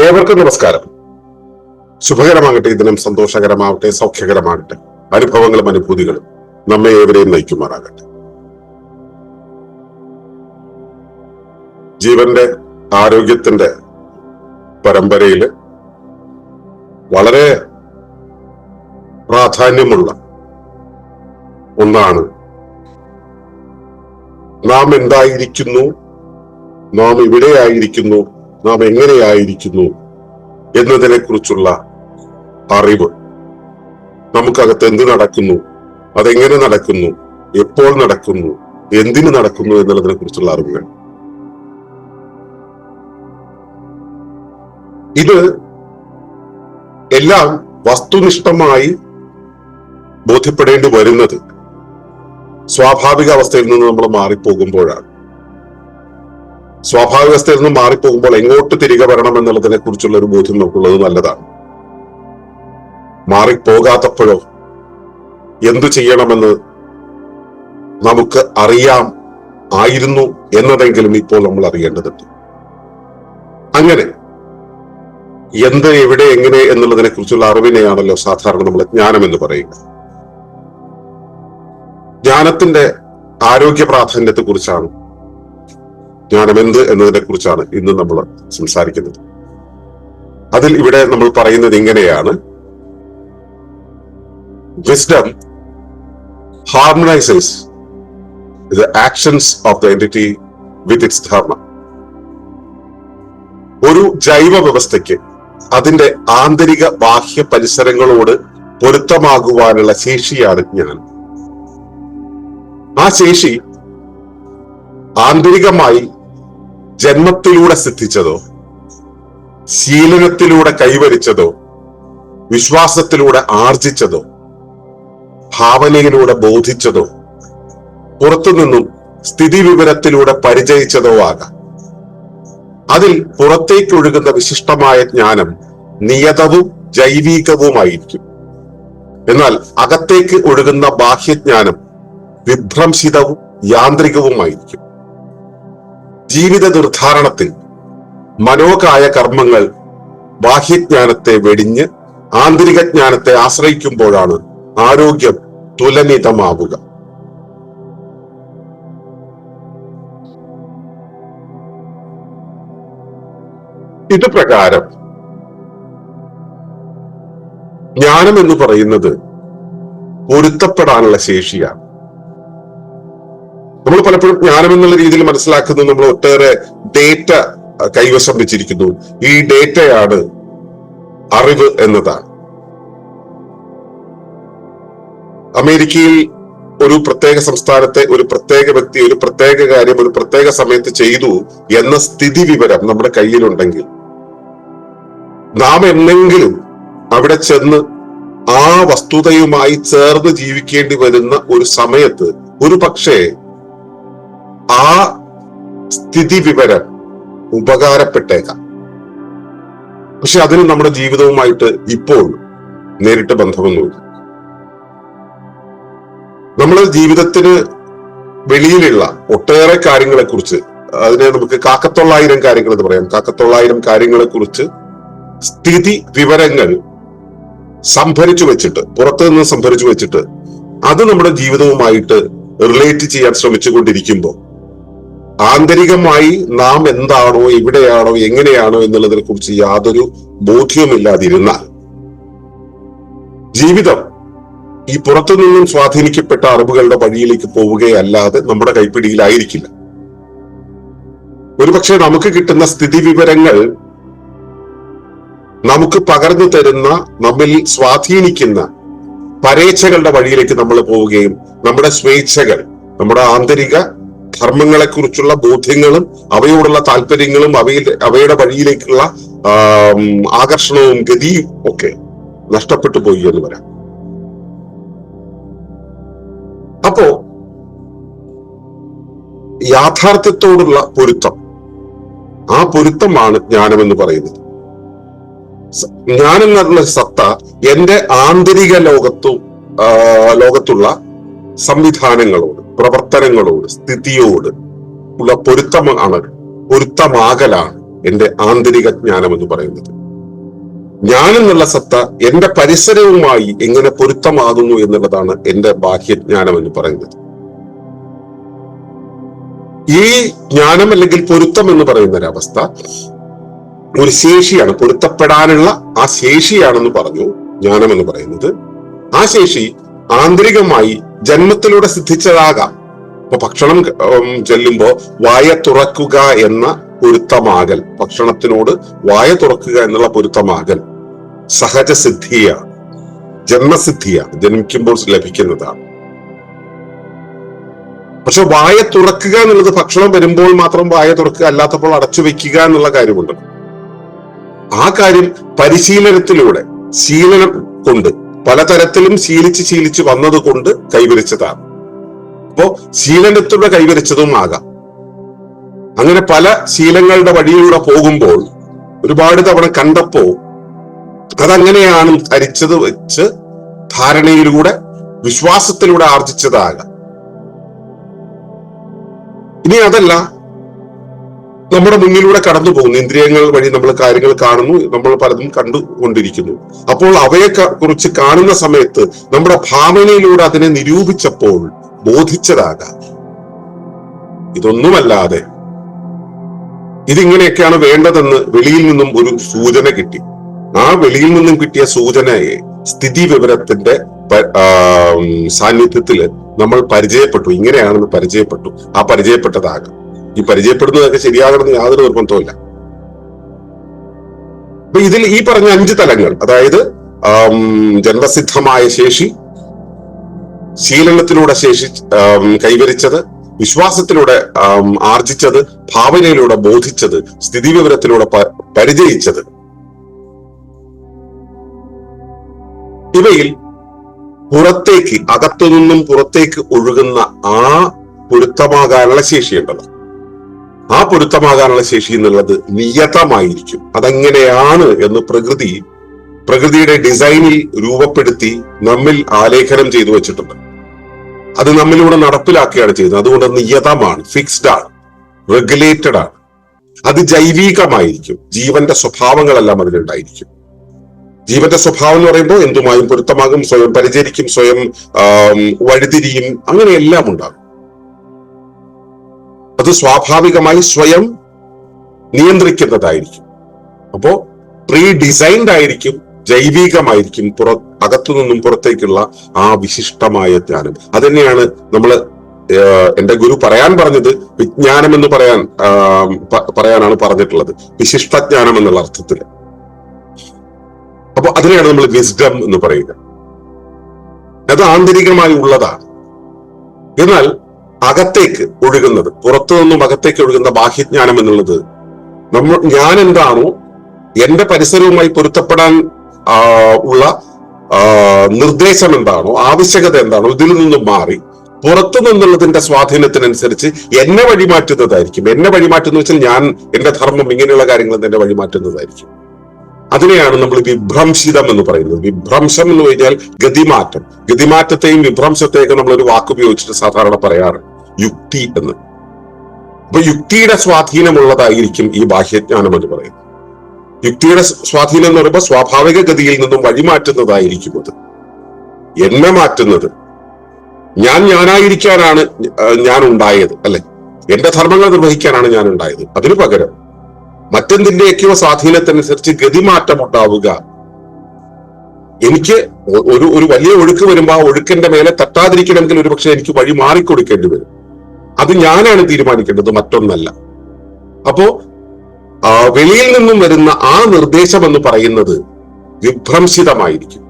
ഏവർക്കും നമസ്കാരം. ശുഭകരമാകട്ടെ ദിനം സന്തോഷകരമാവട്ടെ സൗഖ്യകരമാകട്ടെ അനുഭവങ്ങളും അനുഭൂതികളും നമ്മെ ഏവരെയും നയിക്കുമാറാകട്ടെ. ജീവന്റെ ആരോഗ്യത്തിന്റെ പരമ്പരയിൽ വളരെ പ്രാധാന്യമുള്ള ഒന്നാണ് നാം എന്തായിരിക്കുന്നു? നാം ഇവിടെയായിരിക്കുന്നു നാം എങ്ങനെയായിരിക്കുന്നു എന്നതിനെ കുറിച്ചുള്ള അറിവ്. നമുക്കകത്ത് എന്ത് നടക്കുന്നു? അതെങ്ങനെ നടക്കുന്നു? എപ്പോൾ നടക്കുന്നു? എന്തിനു നടക്കുന്നു എന്നുള്ളതിനെ കുറിച്ചുള്ള അറിവുകൾ. ഇത് എല്ലാം വസ്തുനിഷ്ഠമായി ബോധ്യപ്പെടേണ്ടി വരുന്നത് സ്വാഭാവിക അവസ്ഥയിൽ നിന്ന് നമ്മൾ മാറിപ്പോകുമ്പോഴാണ്. സ്വാഭാവികസ്ഥയിൽ നിന്ന് മാറിപ്പോകുമ്പോൾ എങ്ങോട്ട് തിരികെ വരണം എന്നുള്ളതിനെ കുറിച്ചുള്ള ഒരു ബോധ്യം നമുക്കുള്ളത് നല്ലതാണ്. മാറിപ്പോകാത്തപ്പോഴോ എന്തു ചെയ്യണമെന്ന് നമുക്ക് അറിയാം ആയിരുന്നു എന്നതെങ്കിലും ഇപ്പോൾ നമ്മൾ അറിയേണ്ടതുണ്ട്. അങ്ങനെ എന്ത് എവിടെ എങ്ങനെ എന്നുള്ളതിനെ കുറിച്ചുള്ള അറിവിനെയാണല്ലോ സാധാരണ നമ്മൾ ജ്ഞാനം എന്ന് പറയുക ജ്ഞാനത്തിന്റെ ആരോഗ്യ പ്രാധാന്യത്തെ കുറിച്ചാണ് ജ്ഞാനം എന്ത് എന്നതിനെ കുറിച്ചാണ് ഇന്ന് നമ്മൾ സംസാരിക്കുന്നത്. അതിൽ ഇവിടെ നമ്മൾ പറയുന്നത് ഇങ്ങനെയാണ്. Wisdom harmonises the actions of the entity with its dharma ഒരു ജൈവ വ്യവസ്ഥയ്ക്ക് അതിന്റെ ആന്തരിക ബാഹ്യ പരിസരങ്ങളോട് പൊരുത്തമാകുവാനുള്ള ശേഷിയാണ് ജ്ഞാനം. ആ ശേഷി ആന്തരികമായി ജന്മത്തിലൂടെ സിദ്ധിച്ചതോ? ശീലനത്തിലൂടെ കൈവരിച്ചതോ? വിശ്വാസത്തിലൂടെ ആർജിച്ചതോ? ഭാവനയിലൂടെ ബോധിച്ചതോ? പുറത്തുനിന്നും സ്ഥിതി വിവരത്തിലൂടെ പരിചയിച്ചതോ ആകാം. അതിൽ പുറത്തേക്കൊഴുകുന്ന വിശിഷ്ടമായ ജ്ഞാനം നിയതവും ജൈവികവുമായിരിക്കും. എന്നാൽ അകത്തേക്ക് ഒഴുകുന്ന ബാഹ്യജ്ഞാനം വിഭ്രംശിതവും യാന്ത്രികവുമായിരിക്കും. ജീവിത ദുർധാരണത്തിൽ മനോകായ കർമ്മങ്ങൾ ബാഹ്യജ്ഞാനത്തെ വെടിഞ്ഞ് ആന്തരിക ജ്ഞാനത്തെ ആശ്രയിക്കുമ്പോഴാണ് ആരോഗ്യം തുലനിതമാവുക. ഇത് പ്രകാരം ജ്ഞാനം എന്ന് പറയുന്നത് പൊരുത്തപ്പെടാനുള്ള ശേഷിയാണ്. നമ്മൾ പലപ്പോഴും ജ്ഞാനം എന്നുള്ള രീതിയിൽ മനസ്സിലാക്കുന്നത് നമ്മൾ ഒട്ടേറെ ഡേറ്റ കൈവശം വെച്ചിരിക്കുന്നു. ഈ ഡേറ്റയാണ് അറിവ് എന്നതാണ്. അമേരിക്കയിൽ ഒരു പ്രത്യേക സംസ്ഥാനത്തെ ഒരു പ്രത്യേക വ്യക്തി ഒരു പ്രത്യേക കാര്യം ഒരു പ്രത്യേക സമയത്ത് ചെയ്തു എന്ന സ്ഥിതി വിവരം നമ്മുടെ കയ്യിലുണ്ടെങ്കിൽ നാം എന്നെങ്കിലും അവിടെ ചെന്ന് ആ വസ്തുതയുമായി ചേർന്ന് ജീവിക്കേണ്ടി വരുന്ന ഒരു സമയത്ത് ഒരു പക്ഷേ ആ സ്ഥിതി വിവരം ഉപകാരപ്പെട്ടേക്കാം. പക്ഷെ അതിന് നമ്മുടെ ജീവിതവുമായിട്ട് ഇപ്പോൾ നേരിട്ട് ബന്ധമൊന്നുമില്ല. നമ്മുടെ ജീവിതത്തിന് വെളിയിലുള്ള ഒട്ടേറെ കാര്യങ്ങളെ കുറിച്ച് അതിനെ നമുക്ക് കാക്കത്തൊള്ളായിരം കാര്യങ്ങൾ എന്ന് പറയാം. കാക്കത്തൊള്ളായിരം കാര്യങ്ങളെ കുറിച്ച് സ്ഥിതി വിവരങ്ങൾ സംഭരിച്ചു വെച്ചിട്ട് പുറത്തു നിന്ന് സംഭരിച്ചു വെച്ചിട്ട് അത് നമ്മുടെ ജീവിതവുമായിട്ട് റിലേറ്റ് ചെയ്യാൻ ശ്രമിച്ചുകൊണ്ടിരിക്കുമ്പോൾ ആന്തരികമായി നാം എന്താണോ എവിടെയാണോ എങ്ങനെയാണോ എന്നുള്ളതിനെ കുറിച്ച് യാതൊരു ബോധ്യവുമില്ലാതിരുന്നാൽ ജീവിതം ഈ പുറത്തു നിന്നും സ്വാധീനിക്കപ്പെട്ട അറിവുകളുടെ വഴിയിലേക്ക് പോവുകയല്ലാതെ നമ്മുടെ കൈപ്പിടിയിലായിരിക്കില്ല. ഒരുപക്ഷെ നമുക്ക് കിട്ടുന്ന സ്ഥിതി വിവരങ്ങൾ നമുക്ക് പകർന്നു തരുന്ന നമ്മിൽ സ്വാധീനിക്കുന്ന പരേച്ഛകളുടെ വഴിയിലേക്ക് നമ്മൾ പോവുകയും നമ്മുടെ സ്വേച്ഛകൾ നമ്മുടെ ആന്തരിക ധർമ്മങ്ങളെ കുറിച്ചുള്ള ബോധ്യങ്ങളും അവയോടുള്ള താല്പര്യങ്ങളും അവയിൽ അവയുടെ വഴിയിലേക്കുള്ള ആകർഷണവും ഗതിയും ഒക്കെ നഷ്ടപ്പെട്ടു പോയി എന്ന് വരാം അപ്പോ യാഥാർത്ഥ്യത്തോടുള്ള പൊരുത്തം. ആ പൊരുത്തമാണ് ജ്ഞാനം എന്ന് പറയുന്നത് ജ്ഞാനം എന്നുള്ള സത്ത എന്റെ ആന്തരിക ലോകത്തു ലോകത്തുള്ള സംവിധാനങ്ങളോട് പ്രവർത്തനങ്ങളോട് സ്ഥിതിയോട് ഉള്ള പൊരുത്തമാണ് പൊരുത്തമാകലാണ് എന്റെ ആന്തരിക ജ്ഞാനം എന്ന് പറയുന്നത്. ഞാൻ സത്ത എന്റെ പരിസരവുമായി എങ്ങനെ പൊരുത്തമാകുന്നു എന്നുള്ളതാണ് എന്റെ ബാഹ്യജ്ഞാനം എന്ന് പറയുന്നത്. ഈ ജ്ഞാനം അല്ലെങ്കിൽ പൊരുത്തം എന്ന് പറയുന്ന ഒരവസ്ഥ ഒരു ശേഷിയാണ് പൊരുത്തപ്പെടാനുള്ള ആ ശേഷിയാണെന്ന് പറഞ്ഞു ജ്ഞാനം എന്ന് പറയുന്നത്. ആ ശേഷി ആന്തരികമായി ജന്മത്തിലൂടെ സിദ്ധിച്ചതാകാം. ഇപ്പൊ ഭക്ഷണം ചെല്ലുമ്പോ വായ തുറക്കുക എന്ന പൊരുത്തമാകൽ. ഭക്ഷണത്തിനോട് വായ തുറക്കുക എന്നുള്ള പൊരുത്തമാകൽ സഹജ സിദ്ധിയാണ് ജന്മസിദ്ധിയാണ്. ജനിക്കുമ്പോൾ ലഭിക്കുന്നതാണ്. പക്ഷെ വായ തുറക്കുക എന്നുള്ളത് ഭക്ഷണം വരുമ്പോൾ മാത്രം വായ തുറക്കുക അല്ലാത്തപ്പോൾ അടച്ചു വെക്കുക എന്നുള്ള കാര്യമുണ്ട്. ആ കാര്യം പരിശീലനത്തിലൂടെ ശീലനം കൊണ്ട് പലതരത്തിലും ശീലിച്ച് ശീലിച്ച് വന്നതുകൊണ്ട് കൈവരിച്ചതാണ്. അപ്പോ ശീലനത്തിലൂടെ കൈവരിച്ചതും ആകാം അങ്ങനെ പല ശീലങ്ങളുടെ വഴിയിലൂടെ പോകുമ്പോൾ ഒരുപാട് തവണ കണ്ടപ്പോ അതങ്ങനെയാണ് ധരിച്ചത് വെച്ച് ധാരണയിലൂടെ വിശ്വാസത്തിലൂടെ ആർജിച്ചതാകാം. ഇനി അതല്ല നമ്മുടെ മുന്നിലൂടെ കടന്നു പോകുന്നു. ഇന്ദ്രിയങ്ങൾ വഴി നമ്മൾ കാര്യങ്ങൾ കാണുന്നു നമ്മൾ പലതും കണ്ടുകൊണ്ടിരിക്കുന്നു. അപ്പോൾ അവയെ കുറിച്ച് കാണുന്ന സമയത്ത് നമ്മുടെ ഭാവനയിലൂടെ അതിനെ നിരൂപിച്ചപ്പോൾ ബോധിച്ചതാകാം. ഇതൊന്നുമല്ലാതെ ഇതിങ്ങനെയൊക്കെയാണ് വേണ്ടതെന്ന് വെളിയിൽ നിന്നും ഒരു സൂചന കിട്ടി. ആ വെളിയിൽ നിന്നും കിട്ടിയ സൂചനയെ സ്ഥിതി വിവരത്തിന്റെ സാന്നിധ്യത്തിൽ നമ്മൾ പരിചയപ്പെട്ടു. ഇങ്ങനെയാണെന്ന് പരിചയപ്പെട്ടു. ആ പരിചയപ്പെട്ടതാകാം. ഈ പരിചയപ്പെടുന്നതൊക്കെ ശരിയാകണമെന്ന് യാതൊരു നിർബന്ധവുമില്ല. അപ്പൊ ഇതിൽ ഈ പറഞ്ഞ അഞ്ച് തലങ്ങൾ അതായത് ജന്മസിദ്ധമായ ശേഷി ശീലനത്തിലൂടെ ശേഷി കൈവരിച്ചത് വിശ്വാസത്തിലൂടെ ആർജിച്ചത് ഭാവനയിലൂടെ ബോധിച്ചത് സ്ഥിതി വിവരത്തിലൂടെ പരിചയിച്ചത്. ഇവയിൽ പുറത്തേക്ക് അകത്തു നിന്നും പുറത്തേക്ക് ഒഴുകുന്ന ആ പൊരുത്തമാകാനുള്ള ശേഷിയുണ്ടല്ലോ. ആ പൊരുത്തമാകാനുള്ള ശേഷി എന്നുള്ളത് നിയതമായിരിക്കും. അതെങ്ങനെയാണ് എന്ന് പ്രകൃതി പ്രകൃതിയുടെ ഡിസൈനിൽ രൂപപ്പെടുത്തി നമ്മിൽ ആലേഖനം ചെയ്തു വെച്ചിട്ടുണ്ട്. അത് നമ്മിലൂടെ നടപ്പിലാക്കുകയാണ് ചെയ്യുന്നത്. അതുകൊണ്ട് നിയതമാണ് ഫിക്സ്ഡ് ആണ് റെഗുലേറ്റഡ് ആണ്. അത് ജൈവികമായിരിക്കും. ജീവന്റെ സ്വഭാവങ്ങളെല്ലാം അതിലുണ്ടായിരിക്കും. ജീവന്റെ സ്വഭാവം എന്ന് പറയുമ്പോൾ എന്തുമായും പൊരുത്തമാകും സ്വയം പരിചരിക്കും സ്വയം വഴിതിരിയും അങ്ങനെയെല്ലാം ഉണ്ടാകും. അത് സ്വാഭാവികമായി സ്വയം നിയന്ത്രിക്കുന്നതായിരിക്കും. അപ്പോ പ്രീ ഡിസൈൻഡ് ആയിരിക്കും ജൈവികമായിരിക്കും പുറ അകത്തു നിന്നും പുറത്തേക്കുള്ള ആ വിശിഷ്ടമായ ജ്ഞാനം. അത് തന്നെയാണ് നമ്മൾ എന്റെ ഗുരു പറയാൻ പറഞ്ഞത് വിജ്ഞാനം എന്ന് പറയാൻ പറയാനാണ് പറഞ്ഞിട്ടുള്ളത്. വിശിഷ്ടജ്ഞാനം എന്നുള്ള അർത്ഥത്തിൽ അപ്പൊ അതിനെയാണ് നമ്മൾ വിസ്ഡം എന്ന് പറയുക. അത് ആന്തരികമായി ഉള്ളതാണ്. എന്നാൽ അകത്തേക്ക് ഒഴുകുന്നത് പുറത്തു നിന്നും അകത്തേക്ക് ഒഴുകുന്ന ബാഹ്യജ്ഞാനം എന്നുള്ളത്. നമ്മൾ ഞാൻ എന്താണോ എന്റെ പരിസരവുമായി പൊരുത്തപ്പെടാൻ ഉള്ള നിർദ്ദേശം എന്താണോ ആവശ്യകത എന്താണോ ഇതിൽ നിന്നും മാറി പുറത്തു നിന്നുള്ളതിന്റെ സ്വാധീനത്തിനനുസരിച്ച് എന്നെ വഴിമാറ്റുന്നതായിരിക്കും. എന്നെ വഴിമാറ്റുന്ന വെച്ചാൽ ഞാൻ എന്റെ ധർമ്മം ഇങ്ങനെയുള്ള കാര്യങ്ങൾ എന്നെ വഴിമാറ്റുന്നതായിരിക്കും. അതിനെയാണ് നമ്മൾ വിഭ്രംശിതം എന്ന് പറയുന്നത്. വിഭ്രംശം എന്ന് കഴിഞ്ഞാൽ ഗതിമാറ്റം. ഗതിമാറ്റത്തെയും വിഭ്രംശത്തെയൊക്കെ നമ്മൾ ഒരു വാക്ക് ഉപയോഗിച്ചിട്ട് സാധാരണ പറയാറ്. യുക്തി എന്ന്. അപ്പൊ യുക്തിയുടെ സ്വാധീനമുള്ളതായിരിക്കും ഈ ബാഹ്യജ്ഞാനം എന്ന് പറയുന്നത്. യുക്തിയുടെ സ്വാധീനം എന്ന് പറയുമ്പോൾ സ്വാഭാവിക ഗതിയിൽ നിന്നും വഴിമാറ്റുന്നതായിരിക്കും അത്. എന്നെ മാറ്റുന്നത്. ഞാൻ ഞാനായിരിക്കാനാണ് ഞാൻ ഉണ്ടായത് അല്ലെ? എന്റെ ധർമ്മങ്ങൾ നിർവഹിക്കാനാണ് ഞാൻ ഉണ്ടായത് അതിനു പകരം മറ്റെന്തിന്റെയൊക്കെയോ സ്വാധീനത്തിനനുസരിച്ച് ഗതിമാറ്റം ഉണ്ടാവുക എനിക്ക് ഒരു ഒരു വലിയ ഒഴുക്ക് വരുമ്പോൾ ആ ഒഴുക്കിന്റെ മേലെ തട്ടാതിരിക്കണമെങ്കിൽ ഒരുപക്ഷെ എനിക്ക് വഴി മാറിക്കൊടുക്കേണ്ടി വരും. അത് ഞാനാണ് തീരുമാനിക്കേണ്ടത് മറ്റൊന്നല്ല. അപ്പോ വെളിയിൽ നിന്നും വരുന്ന ആ നിർദ്ദേശം എന്ന് പറയുന്നത് വിഭ്രംശിതമായിരിക്കും.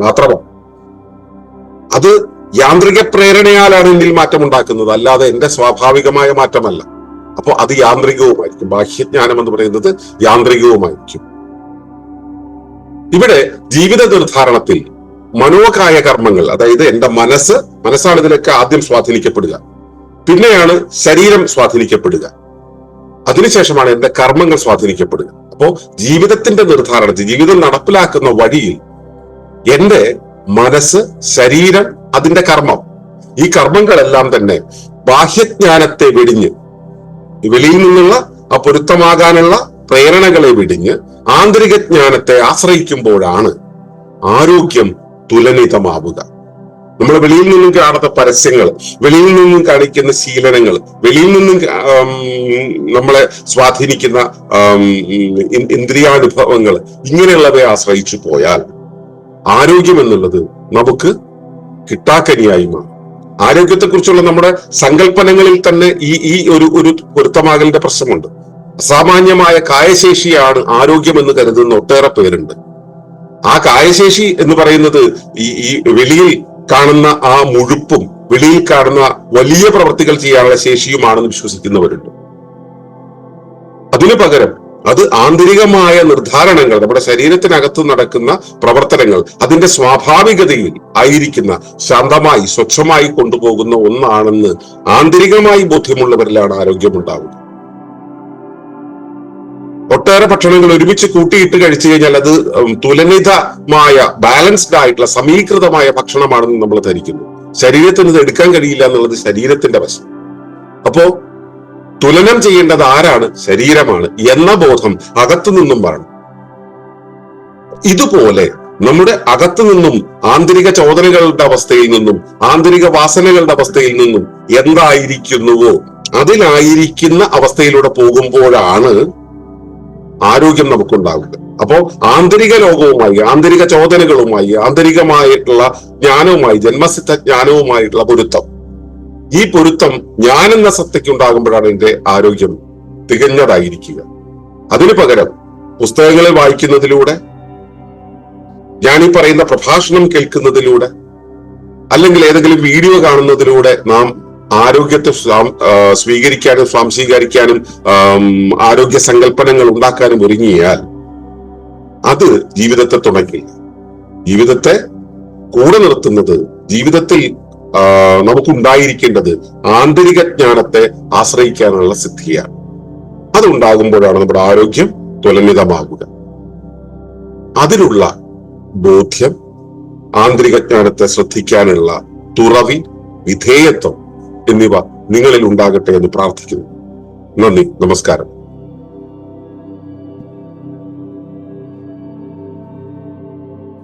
മാത്രമോ അത് യാന്ത്രിക പ്രേരണയാലാണ് എന്നിൽ മാറ്റം ഉണ്ടാക്കുന്നത് അല്ലാതെ എന്റെ സ്വാഭാവികമായ മാറ്റമല്ല. അപ്പോ അത് യാന്ത്രികവുമായിരിക്കും. ബാഹ്യജ്ഞാനം എന്ന് പറയുന്നത് യാന്ത്രികവുമായിരിക്കും. ഇവിടെ ജീവിത നിർദ്ധാരണത്തിൽ മനോകായ കർമ്മങ്ങൾ അതായത് എന്റെ മനസ്സ് മനസ്സാണ് ഇതിലൊക്കെ ആദ്യം സ്വാധീനിക്കപ്പെടുക. പിന്നെയാണ് ശരീരം സ്വാധീനിക്കപ്പെടുക. അതിനുശേഷമാണ് എന്റെ കർമ്മങ്ങൾ സ്വാധീനിക്കപ്പെടുക. അപ്പോ ജീവിതത്തിന്റെ നിർദ്ധാരണത്തിൽ ജീവിതം നടപ്പിലാക്കുന്ന വഴിയിൽ എന്റെ മനസ്സ് ശരീരം അതിന്റെ കർമ്മം. ഈ കർമ്മങ്ങളെല്ലാം തന്നെ ബാഹ്യജ്ഞാനത്തെ വെടിഞ്ഞ് വെളിയിൽ നിന്നുള്ള ആ പൊരുത്തമാകാനുള്ള പ്രേരണകളെ വിടിഞ്ഞ് ആന്തരിക ജ്ഞാനത്തെ ആശ്രയിക്കുമ്പോഴാണ് ആരോഗ്യം തുലനിതമാവുക. നമ്മൾ വെളിയിൽ നിന്നും കാണുന്ന പരസ്യങ്ങൾ വെളിയിൽ നിന്നും കാണിക്കുന്ന ശീലനങ്ങൾ വെളിയിൽ നിന്നും നമ്മളെ സ്വാധീനിക്കുന്ന ഇന്ദ്രിയാനുഭവങ്ങൾ ഇങ്ങനെയുള്ളവയെ ആശ്രയിച്ചു പോയാൽ ആരോഗ്യം എന്നുള്ളത് നമുക്ക് കിട്ടാക്കനിയായി മാറും. ആരോഗ്യത്തെക്കുറിച്ചുള്ള നമ്മുടെ സങ്കല്പനങ്ങളിൽ തന്നെ ഈ ഈ ഒരു ഒരു പൊരുത്തമാകലിന്റെ പ്രശ്നമുണ്ട്. അസാമാന്യമായ കായശേഷിയാണ് ആരോഗ്യം എന്ന് കരുതുന്ന ഒട്ടേറെ പേരുണ്ട്. ആ കായശേഷി എന്ന് പറയുന്നത് ഈ ഈ വെളിയിൽ കാണുന്ന ആ മുഴുപ്പും വെളിയിൽ കാണുന്ന വലിയ പ്രവൃത്തികൾ ചെയ്യാനുള്ള ശേഷിയുമാണെന്ന് വിശ്വസിക്കുന്നവരുണ്ട്. അതിനു പകരം അത് ആന്തരികമായ നിർദ്ധാരണങ്ങൾ നമ്മുടെ ശരീരത്തിനകത്ത് നടക്കുന്ന പ്രവർത്തനങ്ങൾ അതിന്റെ സ്വാഭാവികതയിൽ ആയിരിക്കുന്ന ശാന്തമായി സ്വച്ഛമായി കൊണ്ടുപോകുന്ന ഒന്നാണെന്ന് ആന്തരികമായി ബോധ്യമുള്ളവരിലാണ് ആരോഗ്യമുണ്ടാവുക. ഒട്ടേറെ ഭക്ഷണങ്ങൾ ഒരുമിച്ച് കൂട്ടിയിട്ട് കഴിച്ചു കഴിഞ്ഞാൽ അത് തുലനിതമായ ബാലൻസ്ഡ് ആയിട്ടുള്ള സമീകൃതമായ ഭക്ഷണമാണെന്ന് നമ്മൾ ധരിക്കുന്നു. ശരീരത്തിന് ഇത് എടുക്കാൻ കഴിയില്ല എന്നുള്ളത് ശരീരത്തിന്റെ വശം. അപ്പോ തുലനം ചെയ്യേണ്ടത് ആരാണ്? ശരീരമാണ്. എന്ന ബോധം അകത്തു നിന്നും വരണം. ഇതുപോലെ നമ്മുടെ അകത്തു നിന്നും ആന്തരിക ചോദനകളുടെ അവസ്ഥയിൽ നിന്നും ആന്തരിക വാസനകളുടെ അവസ്ഥയിൽ നിന്നും എന്തായിരിക്കുന്നുവോ? അതിലായിരിക്കുന്ന അവസ്ഥയിലൂടെ പോകുമ്പോഴാണ് ആരോഗ്യം നമുക്കുണ്ടാവുക. അപ്പോ ആന്തരിക ലോകവുമായി ആന്തരിക ചോദനകളുമായി ആന്തരികമായിട്ടുള്ള ജ്ഞാനവുമായി ജന്മസിദ്ധ ജ്ഞാനവുമായിട്ടുള്ള പൊരുത്തം. ഈ പൊരുത്തം ഞാൻ എന്ന സത്തയ്ക്ക് ഉണ്ടാകുമ്പോഴാണ് എന്റെ ആരോഗ്യം തികഞ്ഞതായിരിക്കുക. അതിനു പകരം പുസ്തകങ്ങളെ വായിക്കുന്നതിലൂടെ ഞാൻ ഈ പറയുന്ന പ്രഭാഷണം കേൾക്കുന്നതിലൂടെ അല്ലെങ്കിൽ ഏതെങ്കിലും വീഡിയോ കാണുന്നതിലൂടെ നാം ആരോഗ്യത്തെ സ്വീകരിക്കാനും സ്വാംശീകരിക്കാനും ആരോഗ്യ സങ്കല്പനങ്ങൾ ഉണ്ടാക്കാനും ഒരുങ്ങിയാൽ അത് ജീവിതത്തെ തുടങ്ങില്ല ജീവിതത്തെ കൂടെ നിർത്തുന്നത് ജീവിതത്തിൽ നമുക്കുണ്ടായിരിക്കേണ്ടത് ആന്തരിക ജ്ഞാനത്തെ ആശ്രയിക്കാനുള്ള സിദ്ധിയാണ്. അതുണ്ടാകുമ്പോഴാണ് നമ്മുടെ ആരോഗ്യം തുലനിതമാകുക അതിനുള്ള ബോധ്യം ആന്തരിക ജ്ഞാനത്തെ ശ്രദ്ധിക്കാനുള്ള തുറവി വിധേയത്വം എന്നിവ നിങ്ങളിൽ ഉണ്ടാകട്ടെ എന്ന് പ്രാർത്ഥിക്കുന്നു. നന്ദി നമസ്കാരം.